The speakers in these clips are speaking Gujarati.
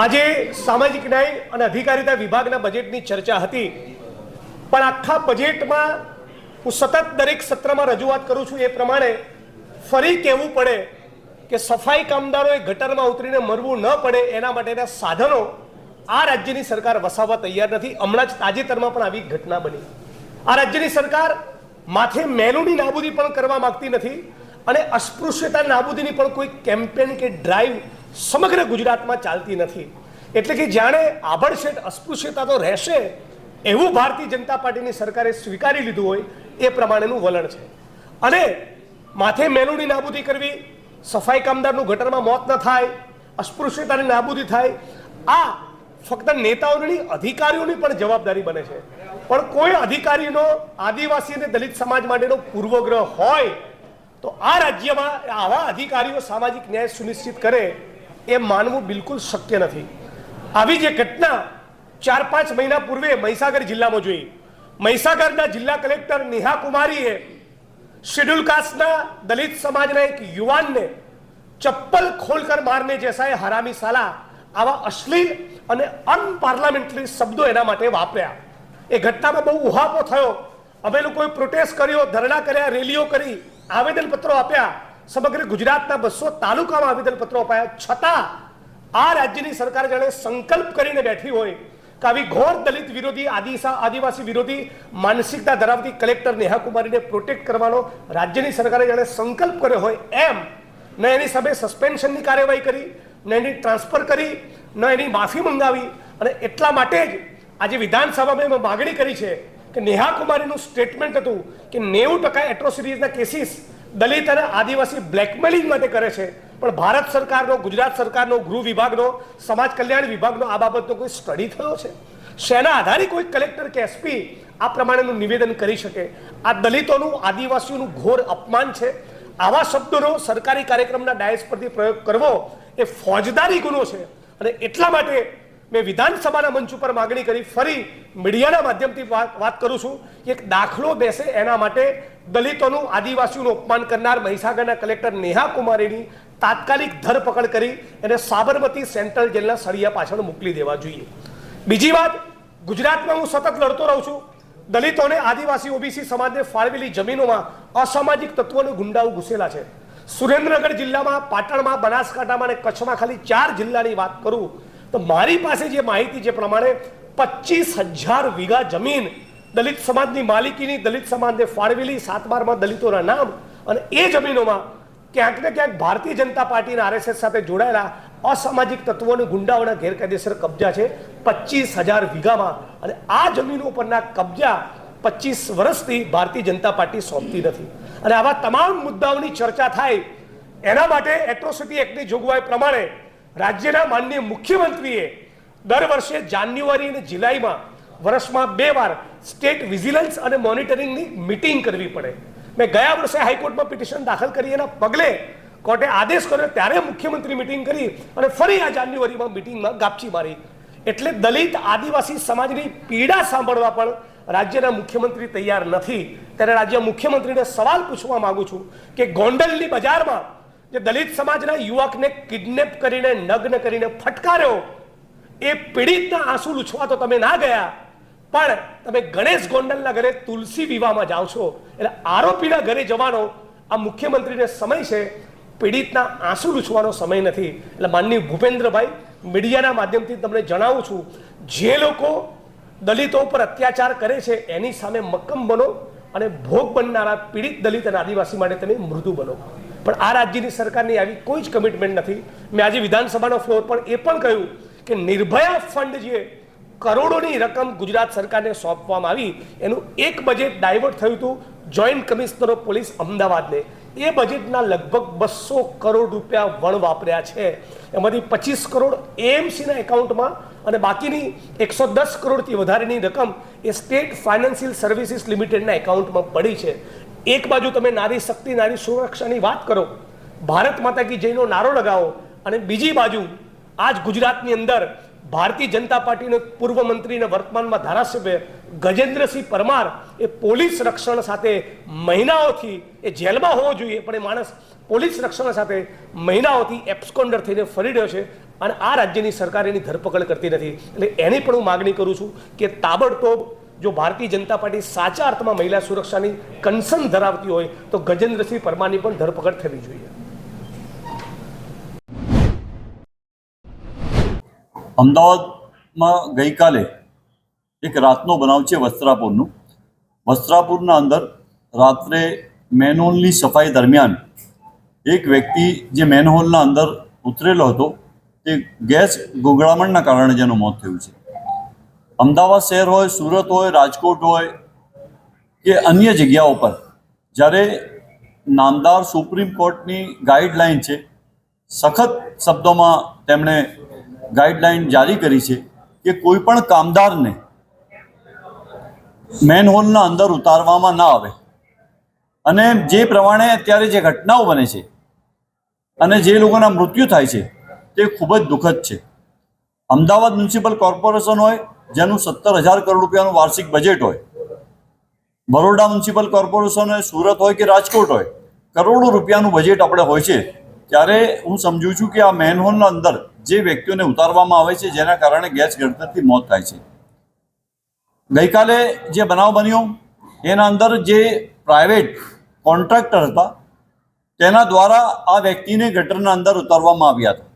આજે સામાજિક ન્યાય અને અધિકારીતા વિભાગના બજેટની ચર્ચા હતી. પણ આખા બજેટમાં હું સતત દરેક સત્રમાં રજૂઆત કરું છું એ પ્રમાણે ફરી કહેવું પડે કે સફાઈ કામદારોએ ગટરમાં ઉતરીને મરવું ન પડે એના માટેના સાધનો આ રાજ્યની સરકાર વસાવવા તૈયાર નથી. હમણાં જ તાજેતરમાં પણ આવી ઘટના બની. આ રાજ્યની સરકાર માથે મેલુની નાબૂદી પણ કરવા માંગતી નથી. અને અસ્પૃશ્યતા નાબૂદીની પણ કોઈ કેમ્પેન કે ડ્રાઈવ સમગ્ર ગુજરાતમાં ચાલતી નથી. એટલે કે જાણે આભળશેઠ અસ્પૃશ્યતા તો રહેશે, એવું ભારતીય જનતા પાર્ટીની સરકારે સ્વીકારી લીધું હોય, એ પ્રમાણેનું વલણ છે. અને માથે મેલુની નાબૂદી કરવી, સફાઈ કામદારનું ગટરમાં મોત ન થાય, અસ્પૃશ્યતાની નાબૂદી થાય, આ ફક્ત નેતાઓની અધિકારીઓની પણ જવાબદારી બને છે. પણ કોઈ અધિકારીનો આદિવાસી અને દલિત સમાજ માટેનો પૂર્વગ્રહ હોય તો આ રાજ્યમાં આવા અધિકારીઓ સામાજિક ન્યાય સુનિશ્ચિત કરે એ માનવું બિલકુલ શક્ય નથી. આવી જે ઘટના ચાર પાંચ મહિના પૂર્વે મહીસાગર જિલ્લામાં જોઈ. મહીસાગરના જિલ્લા કલેક્ટર નેહા કુમારીએ શેડ્યુલ કાસ્ટના દલિત સમાજના એક યુવાનને ચપ્પલ ખોલકર મારને જૈસા હરામી સાલા આવા અશ્લીલ અને અનપાર્લામેન્ટરી શબ્દો એના માટે વાપર્યા. એ ઘટનામાં બહુ ઉહાપો થયો. અમે લોકોએ પ્રોટેસ્ટ કર્યો, ધરણા કર્યા, રેલીઓ કરી. આવેદનપત્રો આપ્યા. સમગ્ર ગુજરાતના બસો તાલુકામાં આવેદનપત્રો અપાયા છતાં આ રાજ્યની સરકાર જાણે સંકલ્પ કરીને બેઠી હોય કે આવી ઘોર દલિત વિરોધી આદિસા આદિવાસી વિરોધી, માનસિકતા ધરાવતી કલેક્ટર નેહા કુમારીને પ્રોટેક્ટ કરવાનો રાજ્યની સરકારે જાણે સંકલ્પ કર્યો હોય એમ, ન એની સામે સસ્પેન્શનની કાર્યવાહી કરી, ન એની ટ્રાન્સફર કરી, ન એની માફી મંગાવી. અને એટલા માટે જ આજે વિધાનસભામાં એમાં માગણી કરી છે કે નેહા કુમારીનું સ્ટેટમેન્ટ હતું કે નેવું ટકા એટ્રોસિટીઝના કેસીસ દલિત અને આદિવાસી બ્લેકમેલિંગ માટે કરે છે. પણ ભારત સરકારનો, ગુજરાત સરકારનો, ગૃહ વિભાગનો, સમાજ કલ્યાણ વિભાગનો આ બાબતનો કોઈ સ્ટડી થયો છે? શેના આધારે કોઈ કલેક્ટર કે એસપી આ પ્રમાણેનું નિવેદન કરી શકે? આ દલિતોનું, આદિવાસીઓનું ઘોર અપમાન છે? આવા શબ્દોનો સરકારી કાર્યક્રમના ડાયસ પરથી પ્રયોગ કરવો એ ફોજદારી ગુનો છે. અને એટલા માટે મેં વિધાનસભાના મંચ ઉપર માગણી કરી, ફરી મીડિયાના માધ્યમથી વાત કરું છું. એક દાખલો બેસે એના માટે દલિતોનું આદિવાસીઓનું અપમાન કરનાર મહીસાગરના કલેક્ટર નેહા કુમારીની તાત્કાલિક ધરપકડ કરી એને સાબરમતી સેન્ટ્રલ જેલના સળિયા પાછળ મોકલી દેવા જોઈએ. બીજી વાત, ગુજરાતમાં હું સતત લડતો રહું છું. દલિતોને આદિવાસી ઓબીસી સમાજને ફાળવેલી જમીનોમાં અસામાજિક તત્વોનો ગુંડાઓ ઘૂસેલા છે. સુરેન્દ્રનગર જિલ્લામાં, પાટણમાં, બનાસકાંઠામાં અને કચ્છમાં ખાલી ચાર જિલ્લાની વાત કરું તો મારી પાસે જે માહિતી છે પ્રમાણે પચીસ હજાર વીઘા જમીન દલિત સમાજની માલિકીની, દલિત સમાજને ફાળવેલી સાત બારમાં દલિતોના નામ અને એ જમીનોમાં ક્યાંક ને ક્યાંક ભારતીય જનતા પાર્ટીના આરએસએસ સાથે જોડાયેલા અસામાજિક તત્વોને ગુંડાઓના ગેરકાયદેસર કબજા છે પચીસ હજાર વીઘામાં. અને આ જમીનો પરના કબજા પચીસ વર્ષથી ભારતીય જનતા પાર્ટી સોંપતી નથી. અને આવા તમામ મુદ્દાઓની ચર્ચા થાય એના માટે એટ્રોસિટી એક્ટની જોગવાઈ પ્રમાણે રાજ્યના માનનીય મુખ્યમંત્રીએ દર વર્ષે જાન્યુઆરી અને જુલાઈમાં વર્ષમાં બે વાર સ્ટેટ વિજિલન્સ અને મોનિટરિંગની મિટિંગ કરવી પડે. મેં ગયા વર્ષે હાઈકોર્ટમાં પિટિશન દાખલ કરી, એના પગલે કોર્ટે આદેશ કર્યો, ત્યારે મુખ્યમંત્રી મિટિંગ કરી અને ફરી આ જાન્યુઆરીમાં મિટિંગમાં ગાપચી મારી. એટલે દલિત આદિવાસી સમાજની પીડા સાંભળવા પણ રાજ્યના મુખ્યમંત્રી તૈયાર નથી. ત્યારે રાજ્ય મુખ્યમંત્રીને સવાલ પૂછવા માગું છું કે ગોંડલની બજારમાં જે દલિત સમાજના યુવકને કિડનેપ કરીને, નગ્ન કરીને ફટકાર્યો, એ પીડિતના આંસુ લૂછવા તો તમે ના ગયા, પણ તમે ગણેશ ગોંડલના ઘરે તુલસી વિવાહમાં જાઓ છો. એટલે આરોપીના ઘરે જવાનો આ મુખ્યમંત્રીને સમય છે. પીડિતના આંસુ લૂછવાનો સમય નથી. એટલે માનનીય ભૂપેન્દ્રભાઈ, મીડિયાના માધ્યમથી તમને જણાવું છું, જે લોકો દલિતો ઉપર અત્યાચાર કરે છે, એની સામે મક્કમ બનો અને ભોગ બનનારા પીડિત દલિત અને આદિવાસી માટે તમે મૃદુ બનો. પણ આ રાજ્યની સરકારની આવી કોઈ જ કમિટમેન્ટ નથી. મેં આજે વિધાનસભાનો ફ્લોર પર એ પણ કહ્યું કે નિર્ભયા ફંડ જે કરોડોની રકમ ગુજરાત સરકારને સોંપવામાં આવી, એનું એક બજેટ ડાયવર્ટ થયું હતું જોઈન્ટ કમિશનર ઓફ પોલીસ અમદાવાદને. એ બજેટના લગભગ બસો કરોડ રૂપિયા વણ વાપર્યા છે. એમાંથી પચીસ કરોડ એએમસીના એકાઉન્ટમાં અને બાકીની એકસો દસ કરોડથી વધારેની રકમ એ સ્ટેટ ફાઇનાન્શિયલ સર્વિસીસ લિમિટેડના એકાઉન્ટમાં પડી છે. એક બાજુ તમે નારી શક્તિ, નારી સુરક્ષાની વાત કરો, ભારત માતા કી જયનો નારો લગાવો, અને બીજી બાજુ આજ ગુજરાતની અંદર ભારતીય જનતા પાર્ટીના પૂર્વ મંત્રી વર્તમાનમાં ધારાસભ્ય ગજેન્દ્રસિંહ પરમાર એ પોલીસ રક્ષણ સાથે મહિનાઓથી એ જેલમાં હોવો જોઈએ, પણ એ માણસ પોલીસ રક્ષણ સાથે મહિનાઓથી એપ્સકોન્ડર થઈને ફરી રહ્યો છે અને આ રાજ્યની સરકાર એની ધરપકડ કરતી નથી. એટલે એની પણ હું માગણી કરું છું કે તાબડતોબ જો ભારતીય જનતા પાર્ટી સાચા અર્થમાં મહિલા સુરક્ષાની કન્સર્ન ધરાવતી હોય, તો ગજેન્દ્રસિંહ પરમારની પણ ધરપકડ થવી જોઈએ. અમદાવાદમાં ગઈકાલે એક રાતનો બનાવ છે વસ્ત્રાપુરનું. વસ્ત્રાપુરના અંદર રાત્રે મેનહોલની સફાઈ દરમિયાન એક વ્યક્તિ જે મેનહોલના અંદર ઉતરેલો હતો, તે ગેસ ગુગળામણના કારણે જેનું મોત થયું છે. અમદાવાદ શહેર હોય, સુરત હોય, રાજકોટ હોય કે અન્ય જગ્યાઓ પર, જ્યારે નામદાર સુપ્રીમ કોર્ટની ગાઈડલાઈન છે, સખત શબ્દોમાં તેમણે ગાઈડલાઈન જારી કરી છે કે કોઈ પણ કામદારને મેનહોલના અંદર ઉતારવામાં ના આવે. અને જે પ્રમાણે અત્યારે જે ઘટનાઓ બને છે અને જે લોકોના મૃત્યુ થાય છે, તે ખૂબ જ દુઃખદ છે. અમદાવાદ મ્યુનિસિપલ કોર્પોરેશન હોય જેનું સત્તર હજાર કરોડ રૂપિયાનું વાર્ષિક બજેટ હોય. બરોડા મ્યુનિસિપલ કોર્પોરેશન હોય, સુરત હોય કે રાજકોટ હોય, કરોડો રૂપિયાનું બજેટ આપણે હોય છે. ત્યારે હું સમજુ છું કે આ મેનહોલના અંદર જે વ્યક્તિઓને ઉતારવામાં આવે છે, જેના કારણે ગેસ ગળતરથી મોત થાય છે. ગઈકાલે જે બનાવ બન્યો, એના અંદર જે પ્રાઇવેટ કોન્ટ્રાક્ટર હતા, તેના દ્વારા આ વ્યક્તિને ગટરના અંદર ઉતારવામાં આવ્યા હતા.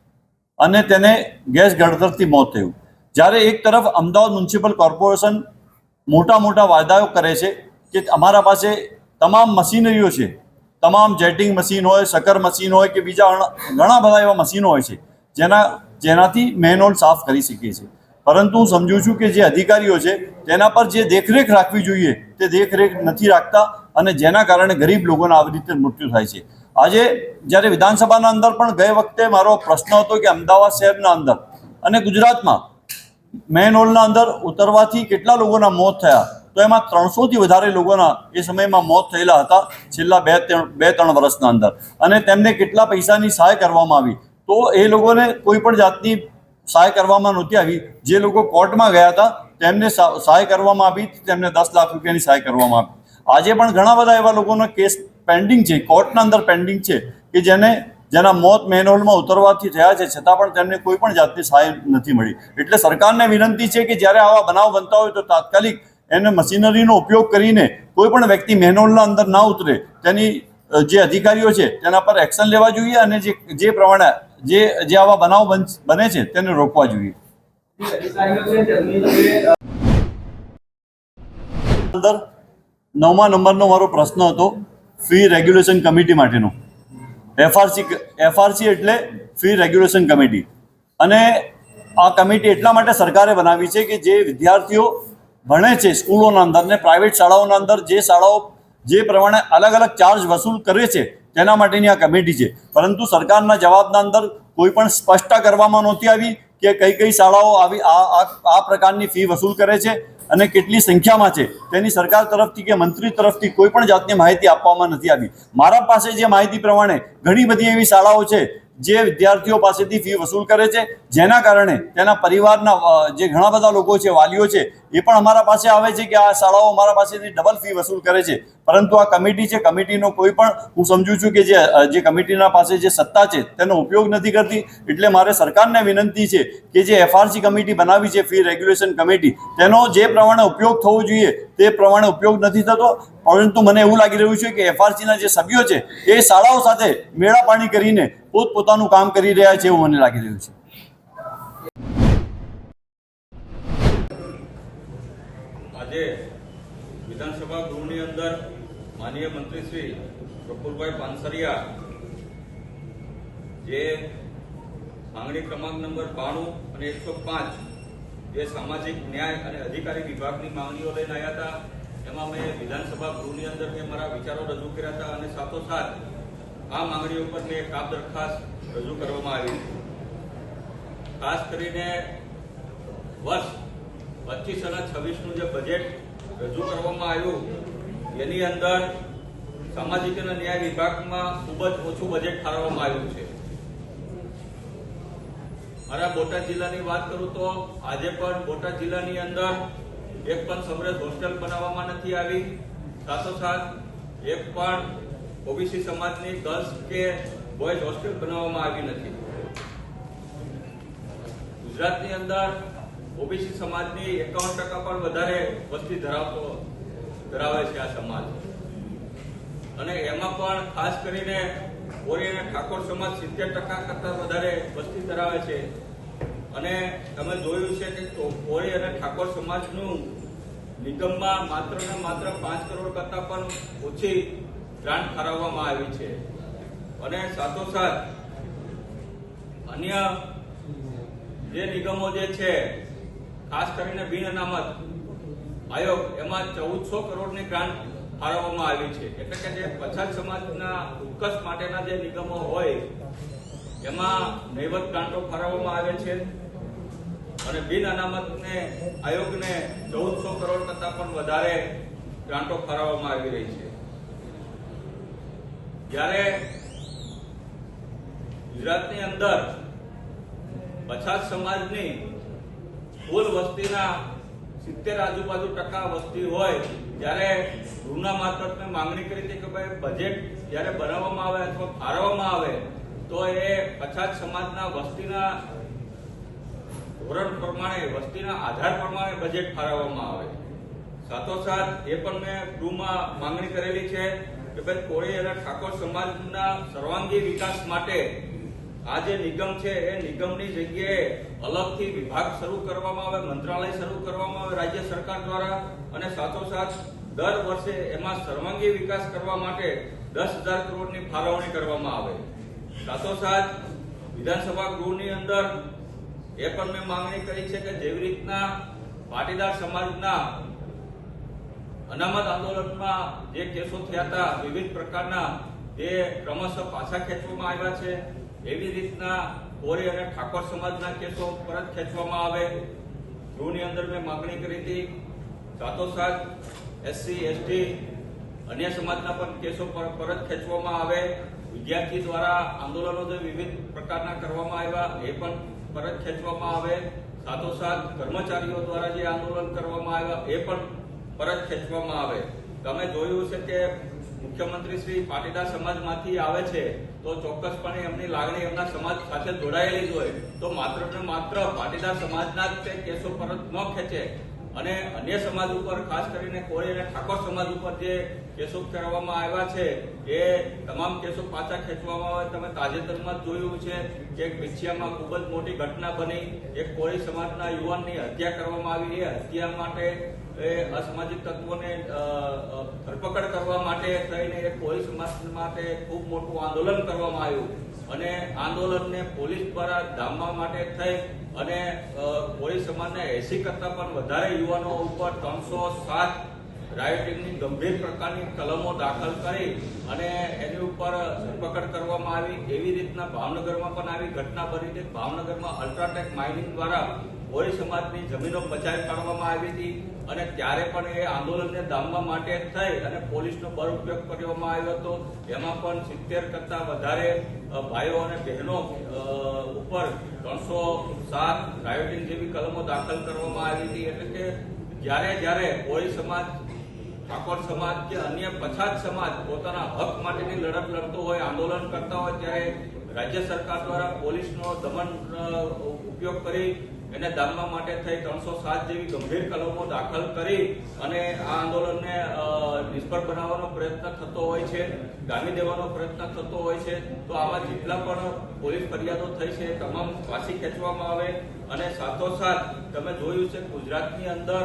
અને તેને ગેસ ગળતરથી મોત થયું. જ્યારે એક તરફ અમદાવાદ મ્યુનિસિપલ કોર્પોરેશન મોટા મોટા વાયદાઓ કરે છે કે અમારા પાસે તમામ મશીનરીઓ છે, તમામ જેટિંગ મશીન હોય સકર મશીન હોય કે બીજા ઘણા- બધા એવા મશીનો હોય છે, જેના, જેનાથી મેનહોલ સાફ કરી શકીએ છીએ. પરંતુ હું સમજુ છું કે જે અધિકારીઓ છે, તેના પર જે દેખરેખ રાખવી જોઈએ, તે દેખરેખ નથી રાખતા અને જેના કારણે ગરીબ લોકોના આવી રીતે મૃત્યુ થાય છે. આજે જ્યારે વિધાનસભાના અંદર પણ ગઈ વખતે મારો પ્રશ્ન હતો કે અમદાવાદ શહેરના અંદર અને ગુજરાતમાં મેનહોલના અંદર ઉતરવાથી કેટલા લોકોના મોત થયા? તો એમાં ત્રણસોથી વધારે લોકોના એ સમયમાં મોત થયેલા હતા છેલ્લા બે ત્રણ બે ત્રણ વર્ષના અંદર. અને તેમને કેટલા પૈસાની સહાય કરવામાં આવી? તો એ લોકોને કોઈ પણ જાતની સહાય કરવામાં નહોતી આવી. જે લોકો કોર્ટમાં ગયા હતા, તેમને સહાય કરવામાં આવી તેમને દસ લાખ રૂપિયાની સહાય કરવામાં આવી આજે પણ ઘણા બધા એવા લોકોના કેસ પેન્ડિંગ છે, કોર્ટના અંદર પેન્ડિંગ છે, કે જેને જેના મોત મેનહોલમાં ઉતરવાથી થયા છે, છતાં પણ તેમને કોઈ પણ જાતની સહાય નથી મળી. એટલે સરકારને વિનંતી છે કે જ્યારે આવા બનાવ બનતા હોય તો તાત્કાલિક એને મશીનરીનો ઉપયોગ કરીને કોઈ પણ વ્યક્તિ મેનહોલના અંદર ના ઉતરે. તેની જે અધિકારીઓ છે, તેના પર એક્શન લેવા જોઈએ અને જે જે પ્રમાણે, જે જે આવા બનાવ બને છે, તેને રોકવા જોઈએ. અંદર નવમા નંબરનો મારો પ્રશ્ન હતો ફી રેગ્યુલેશન કમિટી માટેનો. એફઆરસી એફઆરસી એટલે ફી રેગ્યુલેશન કમિટી. અને આ કમિટી એટલા માટે સરકારે બનાવી છે કે જે વિદ્યાર્થીઓ ભણે છે સ્કૂલોના અંદર ને પ્રાઇવેટ શાળાઓના અંદર જે શાળાઓ જે પ્રમાણે અલગ અલગ ચાર્જ વસૂલ કરે છે, તેના માટેની આ કમિટી છે. પરંતુ સરકારના જવાબના અંદર કોઈ પણ સ્પષ્ટતા કરવામાં નહોતી આવી કે કઈ કઈ શાળાઓ આવી આ, આ- પ્રકારની ફી વસૂલ કરે છે. અને કેટલી સંખ્યામાં છે? તેની સરકાર તરફથી કે મંત્રી તરફથી કોઈ પણ જાતની માહિતી આપવામાં નથી આવી. મારા પાસે જે માહિતી પ્રમાણે ઘણી બધી એવી શાળાઓ છે જે વિદ્યાર્થીઓ પાસેથી ફી વસૂલ કરે છે, જેના કારણે તેના પરિવારના જે ઘણા બધા લોકો છે, વાલીઓ છે, એ પણ અમારા પાસે આવે છે કે આ શાળાઓ અમારા પાસેથી ડબલ ફી વસૂલ કરે છે. પરંતુ આ કમિટી છે, કમિટીનો કોઈ પણ, હું સમજુ છું કે જે જે કમિટીના પાસે જે સત્તા છે, તેનો ઉપયોગ નથી કરતી. એટલે મારે સરકારને વિનંતી છે કે જે એફઆરસી કમિટી બનાવી છે, ફી રેગ્યુલેશન કમિટી, તેનો જે પ્રમાણે ઉપયોગ થવો જોઈએ તે પ્રમાણે ઉપયોગ નથી થતો. પરંતુ મને એવું લાગી રહ્યું છે કે એફઆરસીના જે સભ્યો છે, એ શાળાઓ સાથે મેળાપાણી કરીને પોતપોતાનું કામ કરી રહ્યા છે એવું મને લાગી રહ્યું છે. આજે વિધાનસભા ગૃહની અંદર માનીય મંત્રી શ્રી પ્રફુલભાઈ પાનસરિયા જે માંગણી ક્રમાંક નંબર બાણું અને એકસો પાંચ જે સામાજિક, ન્યાય અને અધિકારી વિભાગની માંગણીઓ લઈને આવ્યા હતા. એમાં મેં વિધાનસભા ગૃહની અંદર મેં મારા વિચારો રજૂ કર્યા હતા અને સાથોસાથ આ માંગણીઓ પર મેં કાપ દરખાસ્ત રજૂ કરવામાં આવી ખાસ કરીને વર્ષ પચીસ અને છવ્વીસનું જે બજેટ રજૂ કરવામાં આવ્યું, એની અંદર સામાજિક અને ન્યાય વિભાગમાં ખૂબ જ ઓછું બજેટ ફાળવવામાં આવ્યું છે. મારા બોટાદ જિલ્લાની વાત કરું તો આજે પણ બોટાદ જિલ્લાની અંદર એક પણ સમરસ હોસ્ટેલ બનાવવામાં નથી આવી. સાથોસાથ એક પણ ઓબીસી સમાજની ગર્લ્સ કે બોયઝ હોસ્ટેલ બનાવવામાં આવી નથી. ગુજરાતની અંદર ઓબીસી સમાજની એકાવન ટકા પણ વધારે વસ્તી ધરાવતો, ધરાવે છે આ સમાજ. અને એમાં પણ ખાસ કરીને કોરી અને ઠાકોર સમાજ સિત્તેર ટકા કરતાં વધારે વસ્તી ધરાવે છે. અને તમે જોયું છે કે કોળી અને ઠાકોર સમાજનું નિગમમાં માત્ર ને માત્ર પાંચ કરોડ કરતાં પણ ઓછી ગ્રાન્ટ ફાળવવામાં આવી છે. અને સાથોસાથ અન્ય જે નિગમો જે છે, ખાસ કરીને બિન અનામત આયોગ, એમાં ચૌદસો કરોડની ગ્રાન્ટ ફાળવવામાં આવી છે. એટલે કે જે પછાત સમાજના ઉત્કર્ષ માટેના જે નિગમો હોય, એમાં નૈવત ગ્રાન્ટો ફાળવવામાં આવે છે. અને બિન અનામતને, આયોગને ચૌદસો કરોડ કરતાં પણ વધારે ગ્રાન્ટો ફાળવવામાં આવી રહી છે. જ્યારે ગુજરાતની અંદર પછાત સમાજની કુલ વસ્તીના સિત્તેર આજુબાજુ ટકા વસ્તી હોય જ્યારે ગૃહના મારફતને માંગણી કરી હતી કે ભાઈ બજેટ જ્યારે બનાવવામાં આવે અથવા ફાળવવામાં આવે, તો એ પછાત સમાજના વસ્તીના ધોરણ પ્રમાણે, વસ્તીના આધાર પ્રમાણે બજેટ ફાળવવામાં આવે. સાથોસાથ એ પણ મેં ગૃહમાં માંગણી કરેલી છે કે ભાઈ કોળી અને ઠાકોર સમાજના સર્વાંગી વિકાસ માટે આ જે નિગમ છે, એ નિગમની જગ્યાએ અલગથી વિભાગ શરૂ કરવામાં આવે, મંત્રાલય શરૂ કરવામાં આવે, રાજ્ય સરકાર દ્વારા. અને સાથોસાથ દર વર્ષે એમાં સર્વાંગી વિકાસ કરવા માટે દસ હજાર કરોડની ફાળવણી કરવામાં આવે. સાથોસાથ વિધાનસભા ગૃહની અંદર એ પણ મેં માંગણી કરી છે કે જેવી રીતના પાટીદાર સમાજના અનામત આંદોલનમાં જે કેસો થયા હતા, વિવિધ પ્રકારના તે ક્રમશઃ પાછા ખેંચવામાં આવ્યા છે, એવી રીતના કોરી અને ઠાકોર સમાજના કેસો પરત ખેંચવામાં આવે ગૃહની અંદર મેં માંગણી કરી હતી. સાથોસાથ એસસી, એસટી, અન્ય સમાજના પણ કેસો પર પરત ખેંચવામાં આવે. વિદ્યાર્થી દ્વારા આંદોલનો જે વિવિધ પ્રકારના કરવામાં આવ્યા, એ પણ પરત ખેંચવામાં આવે, સાથોસાથ કર્મચારીઓ દ્વારા જે આંદોલન કરવામાં આવ્યા, એ પણ પરત ખેંચવામાં આવે. તમે જોયું છે કે મુખ્યમંત્રી શ્રી પાટીદાર સમાજમાંથી આવે છે, તો ચોક્કસપણે એમની લાગણી એમના સમાજ સાથે જોડાયેલી જ હોય. તો માત્ર ને માત્ર પાટીદાર સમાજના જ તે કેસો પરત ન ખેંચે. અને અન્ય સમાજ ઉપર, ખાસ કરીને કોળી અને ઠાકોર સમાજ ઉપર જે કેસો કરવામાં આવ્યા છે, એ તમામ કેસો પાછા ખેંચવામાં આવે. તમે તાજેતરમાં જોયું છે કે વિછિયામાં ખૂબ જ મોટી ઘટના બની. એક કોળી સમાજના યુવાનની હત્યા કરવામાં આવી. એ હત્યા માટે એ અસામાજિક તત્વોને ધરપકડ કરવા માટે થઈને એ કોળી સમાજ માટે ખૂબ મોટું આંદોલન કરવામાં આવ્યું. અને આંદોલનને પોલીસ દ્વારા ડામવા માટે થઈ અને પોલીસ સમાજના એસી કરતા પણ વધારે યુવાનો ઉપર ત્રણસો સાત રાયોટિંગની ગંભીર પ્રકારની કલમો દાખલ કરી અને એની ઉપર ધરપકડ કરવામાં આવી. એવી રીતના ભાવનગરમાં પણ આવી ઘટના બની છે ભાવનગરમાં અલ્ટ્રાટેક માઇનિંગ દ્વારા કોળી સમાજની જમીનો બચાવી કાઢવામાં આવી હતી અને ત્યારે પણ એ આંદોલનને દામવા માટે થઈ અને પોલીસનો બળ ઉપયોગ કરવામાં આવ્યો હતો. એમાં પણ સિત્તેર કરતાં વધારે ભાઈઓ અને બહેનો ઉપર ત્રણસો સાત રાયોટિંગ જેવી કલમો દાખલ કરવામાં આવી હતી. એટલે કે જ્યારે જ્યારે કોળી સમાજ, ઠાકોર સમાજ કે અન્ય પછાત સમાજ પોતાના હક માટેની લડત લડતો હોય, આંદોલન કરતા હોય, ત્યારે રાજ્ય સરકાર દ્વારા પોલીસનો દમન ઉપયોગ કરી એને દામવા માટે થઈ ત્રણસો સાત જેવી ગંભીર કલમો દાખલ કરી અને આ આંદોલનને નિષ્ફળ બનાવવાનો પ્રયત્ન થતો હોય છે ગામી દેવાનો પ્રયત્ન થતો હોય છે, તો આવા જેટલા પણ પોલીસ ફરિયાદો થઈ છે તમામ વાસી ખેંચવામાં આવે અને સાથોસાથ તમે જોયું છે ગુજરાતની અંદર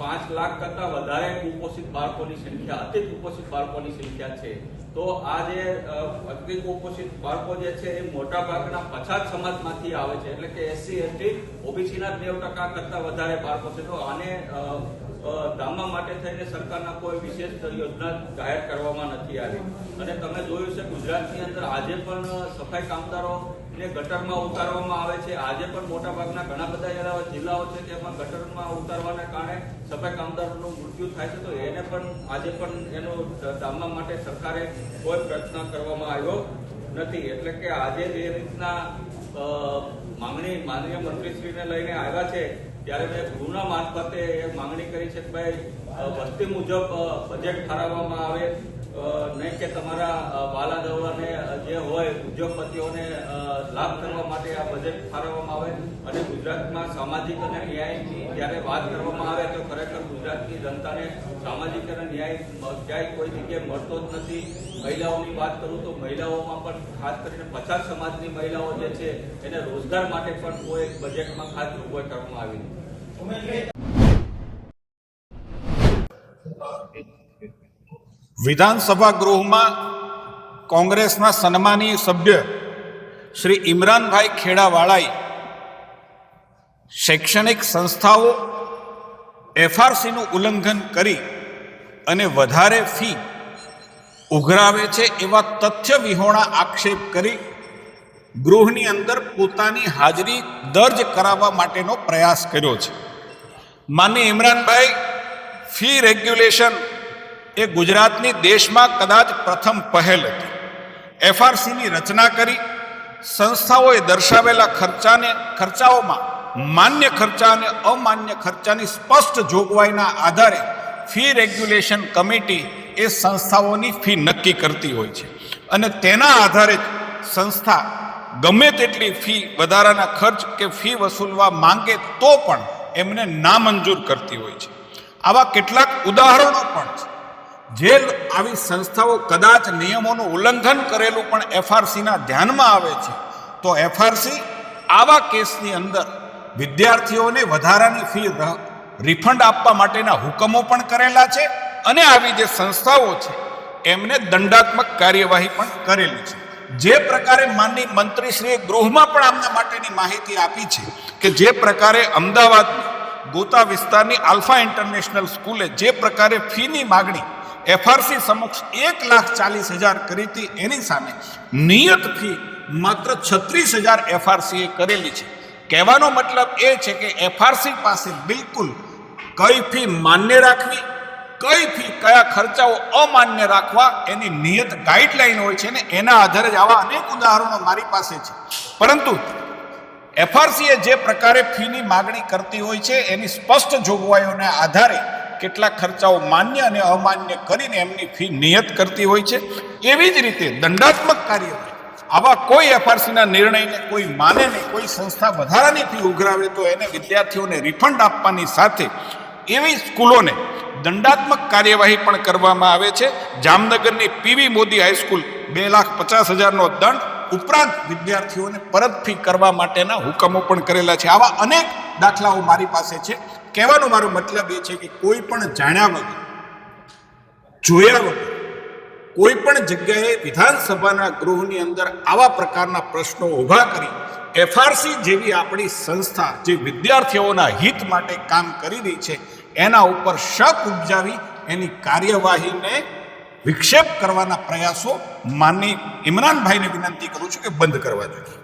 પાંચ લાખ કરતા વધારે કુપોષિત બાળકોની સંખ્યા, અતિ કુપોષિત બાળકોની સંખ્યા છે. તો આ જે અગ્નિ કુપોષિત બાળકો જે છે એ મોટા ભાગના પછાત સમાજમાંથી આવે છે. એટલે કે એસસી એસટી ઓબીસીના નેવ ટકા કરતા વધારે બાળકો છે. તો આને અ, માટે થઈને સરકારના કોઈ વિશેષ યોજના જાહેર કરવામાં નથી આવી. અને તમે જોયું છે ગુજરાતની અંદર આજે પણ સફાઈ કામદારો ને ગટરમાં ઉતારવામાં આવે છે. આજે પણ મોટા ભાગના ઘણા બધા જિલ્લાઓ છે તેમાં ગટરમાં ઉતારવાના કારણે સફાઈ કામદારોનું મૃત્યુ થાય છે. તો એને પણ આજે પણ એનો ડામવા માટે સરકારે કોઈ પ્રયત્ન કરવામાં આવ્યો નથી. એટલે કે આજે જે રીતના માંગણી માનનીય મંત્રીશ્રીને લઈને આવ્યા છે, ત્યારે મેં ગૃહના મારફતે એ માંગણી કરી છે કે ભાઈ વસ્તી મુજબ બજેટ ઠરાવવામાં આવે. નહીં કે તમારા વાલા દવાને જે હોય ઉદ્યોગપતિઓને લાભ કરવા માટે આ બજેટ ફાળવવામાં આવે અને ગુજરાતમાં સામાજિક અને ન્યાયની જ્યારે વાત કરવામાં આવે તો ખરેખર ગુજરાતની જનતાને સામાજિક અને ન્યાય ક્યાંય કોઈ જગ્યાએ મળતો જ નથી. મહિલાઓની વાત કરું તો મહિલાઓમાં પણ ખાસ કરીને પચાસ સમાજની મહિલાઓ જે છે, એને રોજગાર માટે પણ કોઈ બજેટમાં ખાસ જોગવાઈ કરવામાં આવી વિધાનસભા ગૃહમાં કોંગ્રેસના સન્માનીય સભ્ય શ્રી ઇમરાનભાઈ ખેડાવાળાએ શૈક્ષણિક સંસ્થાઓ, એફઆરસીનું ઉલ્લંઘન કરી અને વધારે ફી ઉઘરાવે છે એવા તથ્ય વિહોણા આક્ષેપ કરી ગૃહની અંદર પોતાની હાજરી દર્જ કરાવવા માટેનો પ્રયાસ કર્યો છે. માન્ય ઇમરાનભાઈ, ફી રેગ્યુલેશન એ ગુજરાતની દેશમાં કદાચ પ્રથમ પહેલ હતી. એફઆરસીની રચના કરી, સંસ્થાઓએ દર્શાવેલા ખર્ચાને, ખર્ચાઓમાં માન્ય ખર્ચા અને અમાન્ય ખર્ચાની સ્પષ્ટ જોગવાઈના આધારે ફી રેગ્યુલેશન કમિટી એ સંસ્થાઓની ફી નક્કી કરતી હોય છે. અને તેના આધારે જ સંસ્થા ગમે તેટલી ફી વધારાના ખર્ચ કે ફી વસૂલવા માંગે તો પણ એમને નામંજૂર કરતી હોય છે. આવા કેટલાક ઉદાહરણો પણ છે. જે આવી સંસ્થાઓ કદાચ નિયમોનું ઉલ્લંઘન કરેલું પણ એફઆરસીના ધ્યાનમાં આવે છે, તો એફઆરસી આવા કેસની અંદર વિદ્યાર્થીઓને વધારાની ફી રિફંડ આપવા માટેના હુકમો પણ કરેલા છે અને આવી જે સંસ્થાઓ છે, એમને દંડાત્મક કાર્યવાહી પણ કરેલી છે. જે પ્રકારે માનની મંત્રીશ્રીએ ગૃહમાં પણ આમના માટેની માહિતી આપી છે કે જે પ્રકારે અમદાવાદની ગોતા વિસ્તારની આલ્ફા ઇન્ટરનેશનલ સ્કૂલે જે પ્રકારે ફીની માગણી એફઆરસી સમક્ષ એક લાખ ચાલીસ હજાર કરી હતી. એની સામે નિયત ફી માત્ર છત્રીસ હજાર એફઆરસીએ કરેલી છે. કહેવાનો મતલબ એ છે કે એફઆરસી પાસે બિલકુલ કઈ ફી માન્ય રાખવી, કઈ ફી, કયા ખર્ચાઓ અમાન્ય રાખવા એની નિયત ગાઈડલાઈન હોય છે ને એના આધારે જ આવા અનેક ઉદાહરણો મારી પાસે છે. પરંતુ એફઆરસીએ જે પ્રકારે ફીની માગણી કરતી હોય છે એની સ્પષ્ટ જોગવાઈઓના આધારે કેટલાક ખર્ચાઓ માન્ય અને અમાન્ય કરીને એમની ફી નિયત કરતી હોય છે. એવી જ રીતે દંડાત્મક કાર્યવાહી આવા કોઈ એફઆરસીના નિર્ણયને, કોઈ માને નહીં કોઈ સંસ્થા વધારાની ફી ઉઘરાવે તો એને વિદ્યાર્થીઓને રિફંડ આપવાની સાથે એવી સ્કૂલોને દંડાત્મક કાર્યવાહી પણ કરવામાં આવે છે. જામનગરની પીવી મોદી હાઈસ્કૂલ બે લાખ પચાસ હજારનો દંડ ઉપરાંત વિદ્યાર્થીઓને પરત ફી કરવા માટેના હુકમો પણ કરેલા છે. આવા અનેક દાખલાઓ મારી પાસે છે. કહેવાનો મારો મતલબ એ છે કે કોઈ પણ જાણ્યા વગર, જોયા વગર, કોઈ પણ જગ્યાએ વિધાનસભાના ગૃહની અંદર આવા પ્રકારના પ્રશ્નો ઊભા કરી એફઆરસી જેવી આપણી સંસ્થા જે વિદ્યાર્થીઓના હિત માટે કામ કરી રહી છે, એના ઉપર શક ઉપજાવી એની કાર્યવાહીને વિક્ષેપ કરવાના પ્રયાસો માનની ઇમરાનભાઈને વિનંતી કરું છું કે બંધ કરવા જોઈએ.